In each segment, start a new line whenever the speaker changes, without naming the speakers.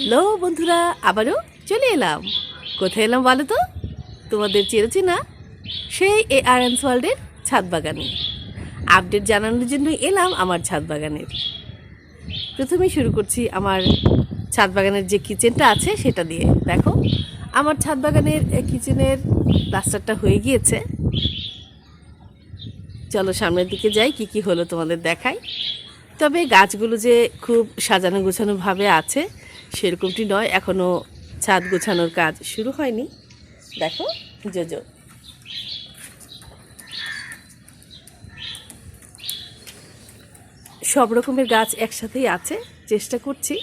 Hello বন্ধুরা, আবারও চলে এলাম। কোথায় এলাম বলো তো? তোমাদের চেয়েছি না? সেই এ আর এন্স ওয়ার্ল্ডের ছাদ বাগানে। আপডেট জানানোর জন্য এলাম আমার ছাদ বাগানের। প্রথমেই শুরু করছি আমার ছাদ বাগানের যে কিচেনটা আছে সেটা দিয়ে। দেখো, আমার ছাদ বাগানের কিচেনের প্লাস্টারটা হয়ে গিয়েছে। চলো সামনের দিকে যাই, কি কি হলো তোমাদের দেখাই। তবে গাছগুলো যে খুব সাজানো গোছানোভাবে আছে সেরকমটি নয় এখনও ছাদ গোছানোর কাজ শুরু হয়নি। দেখো, জোজো। সব রকমের গাছ একসাথেই আছে, চেষ্টা করছি।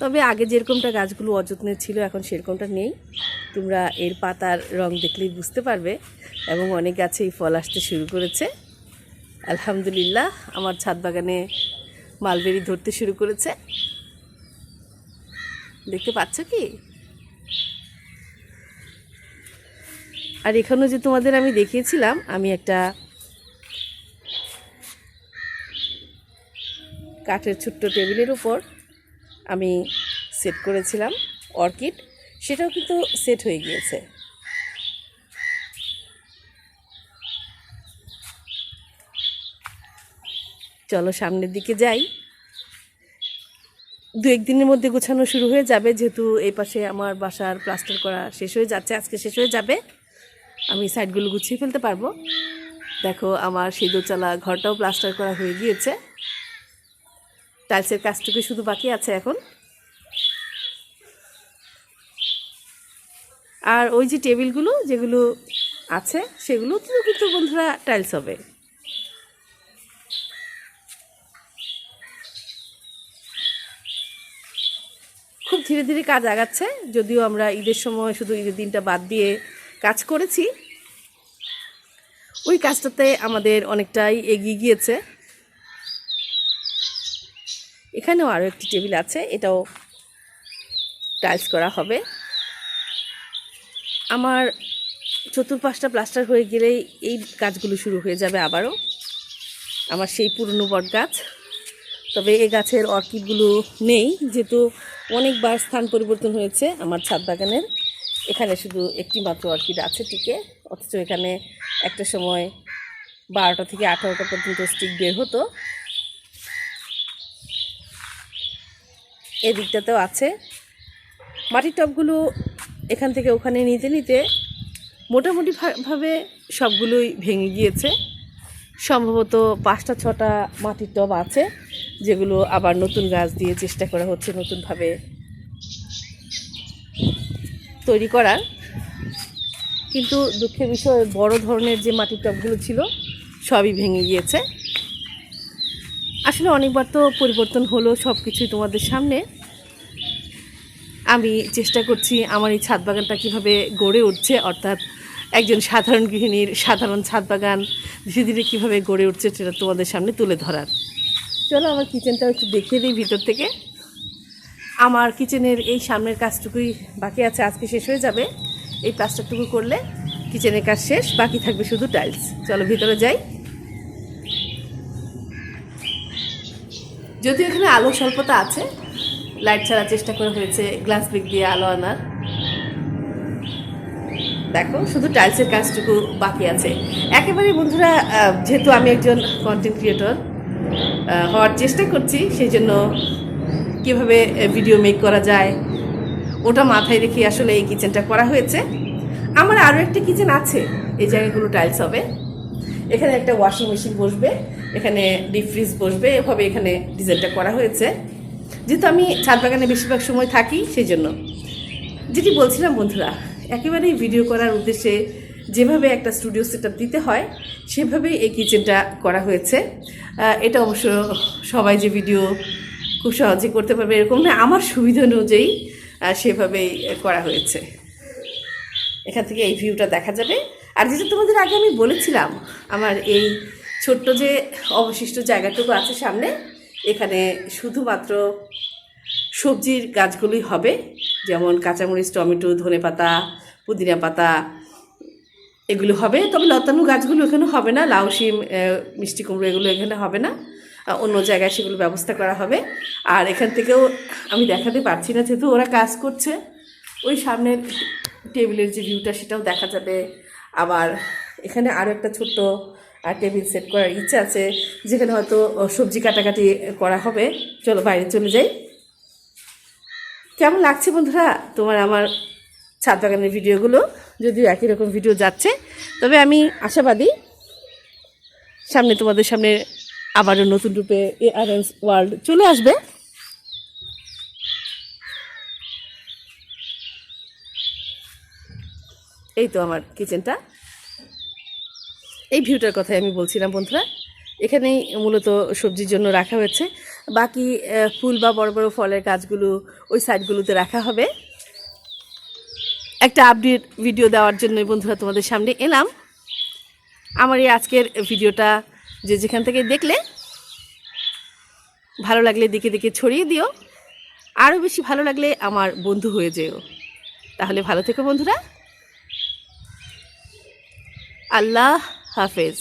তবে আগে যেরকমটা গাছগুলো অযত্নের ছিল, এখন সেরকমটা নেই। তোমরা এর পাতার রং দেখলেই বুঝতে পারবে, এবং অনেক গাছেই ফল আসতে শুরু করেছে। আলহামদুলিল্লাহ, আমার ছাদ বাগানে মালবেরি ধরতে শুরু করেছে। দেখতে পাচ্ছ কি? আর এখানেও যে তোমাদের আমি দেখিয়েছিলাম, আমি একটা কাঠের ছোট্ট টেবিলের উপর আমি সেট করেছিলাম, অর্কিড। সেটাও কিন্তু সেট হয়ে গিয়েছে। চলো সামনের দিকে যাই। দু একদিনের মধ্যে গোছানো শুরু হয়ে যাবে, যেহেতু এই পাশে আমার বাসার প্লাস্টার করা শেষ হয়ে যাচ্ছে, আজকে শেষ হয়ে যাবে। আমি সাইডগুলো গুছিয়ে ফেলতে পারব। দেখো, আমার সেই দোচালা ঘরটাও প্লাস্টার করা হয়ে গিয়েছে। টাইলসের কাজটুকু শুধু বাকি আছে এখন। আর ওই যে টেবিলগুলো যেগুলো আছে, সেগুলো তো কিন্তু বন্ধুরা টাইলস হবে। খুব ধীরে ধীরে কাজ আগাচ্ছে, যদিও আমরা ঈদের সময় শুধু ঈদের দিনটা বাদ দিয়ে কাজ করেছি। ওই কাজটাতে আমাদের অনেকটাই এগিয়ে গিয়েছে। এখানেও আরও একটি টেবিল আছে, এটাও টাইলস করা হবে। আমার চতুর্পাশটা প্লাস্টার হয়ে গেলেই এই কাজগুলো শুরু হয়ে যাবে আবারও। আমার সেই পুরনো বট গাছ তবে এই গাছের অর্কিডগুলো নেই, যেহেতু অনেকবার স্থান পরিবর্তন হয়েছে আমার ছাদ বাগানের। এখানে শুধু একটি মাত্র অর্কিড আছে টিকে, অথচ এখানে একটা সময় বারোটা থেকে আঠারোটা পর্যন্ত স্টিক বের হতো। এই দিকটাতেও আছে। মাটির টবগুলো এখান থেকে ওখানে নিতে নিতে মোটামুটিভাবে ভাবে সবগুলোই ভেঙে গিয়েছে। সম্ভবত পাঁচটা ছটা মাটির টব আছে। যেগুলো আবার নতুন গাছ দিয়ে চেষ্টা করা হচ্ছে নতুনভাবে তৈরি করার কিন্তু দুঃখের বিষয়, বড় ধরনের যে মাটির টবগুলো ছিল, সবই ভেঙে গিয়েছে। আসলে অনেকবার তো পরিবর্তন হলো সব কিছুই তোমাদের সামনে। আমি চেষ্টা করছি আমার এই ছাদ বাগানটা কীভাবে গড়ে উঠছে, অর্থাৎ একজন সাধারণ গৃহিণীর সাধারণ ছাদ বাগান ধীরে ধীরে কীভাবে গড়ে উঠছে সেটা তোমাদের সামনে তুলে ধরার। চলো আমার কিচেনটাও একটু দেখিয়ে দিই ভিতর থেকে। আমার কিচেনের এই সামনের কাজটুকুই বাকি আছে, আজকে শেষ হয়ে যাবে। এই প্লাস্টারটুকু করলে কিচেনের কাজ শেষ, বাকি থাকবে শুধু টাইলস। চলো ভিতরে যাই। যদিও এখানে আলো স্বল্পতা আছে, লাইট ছাড়ার চেষ্টা করা হয়েছে গ্লাস ব্রিক দিয়ে আলো আনার। দেখো, শুধু টাইলসের কাজটুকু বাকি আছে। একেবারে বন্ধুরা যেহেতু আমি একজন কন্টেন্ট ক্রিয়েটর হওয়ার চেষ্টা করছি সেই জন্য কীভাবে ভিডিও মেক করা যায়, ওটা মাথায় রেখে আসলে এই কিচেনটা করা হয়েছে। আমার আরও একটা কিচেন আছে, এই জায়গাগুলো টাইলস হবে। এখানে একটা ওয়াশিং মেশিন বসবে, এখানে ডিপ ফ্রিজ বসবে, এভাবে এখানে ডিজাইনটা করা হয়েছে। যেহেতু আমি ছাদ বাগানে বেশিরভাগ সময় থাকি সেই জন্য যেটি বলছিলাম বন্ধুরা, একেবারেই ভিডিও করার উদ্দেশ্যে যেভাবে একটা স্টুডিও সেট দিতে হয়, সেভাবেই এই কিচেনটা করা হয়েছে। এটা অবশ্য সবাই যে ভিডিও খুব সহজে করতে পারবে এরকম না, আমার সুবিধা অনুযায়ী সেভাবেই করা হয়েছে। এখান থেকে এই ভিউটা দেখা যাবে। আর যেটা তোমাদের আগে আমি বলেছিলাম, আমার এই ছোট্ট যে অবশিষ্ট জায়গাটুকু আছে সামনে, এখানে শুধুমাত্র সবজির গাছগুলোই হবে। যেমন কাঁচামরিচ, টমেটো ধনে পাতা পুদিনা পাতা এগুলো হবে। তবে লতানো গাছগুলো এখানে হবে না, লাউ শিম মিষ্টি কুমড়ো এগুলো এখানে হবে না। অন্য জায়গায় সেগুলো ব্যবস্থা করা হবে। আর এখান থেকেও আমি দেখাতে পারছি না, যেহেতু ওরা কাজ করছে। ওই সামনের টেবিলের যে ভিউটা সেটাও দেখা যাবে। আবার এখানে আরও একটা ছোট্ট টেবিল সেট করার ইচ্ছা আছে, যেখানে হয়তো সবজি কাটাকাটি করা হবে। চলো বাইরে চলে যাই। কেমন লাগছে বন্ধুরা তোমার আমার ছাদ বাগানের ভিডিওগুলো যদিও একই রকম ভিডিও যাচ্ছে। তবে আমি আশাবাদী সামনে তোমাদের সামনে আবারও নতুন রূপে এ আর ওয়ার্ল্ড চলে আসবে। এই তো আমার কিচেনটা এই ভিউটার কথাই আমি বলছিলাম, বন্ধুরা। এখানেই মূলত সবজির জন্য রাখা হয়েছে। বাকি ফুল বা বড় বড় ফলের গাছগুলো ওই সাইডগুলোতে রাখা হবে। একটা আপডেট ভিডিও দেওয়ার জন্য বন্ধুরা তোমাদের সামনে এলাম। আমার এই আজকের ভিডিওটা যে যেখান থেকে দেখলে, ভালো লাগলে দেখে দেখে ছড়িয়ে দিও। আরও বেশি ভালো লাগলে আমার বন্ধু হয়ে যেও। তাহলে ভালো থেকো বন্ধুরা। আল্লাহ হাফেজ।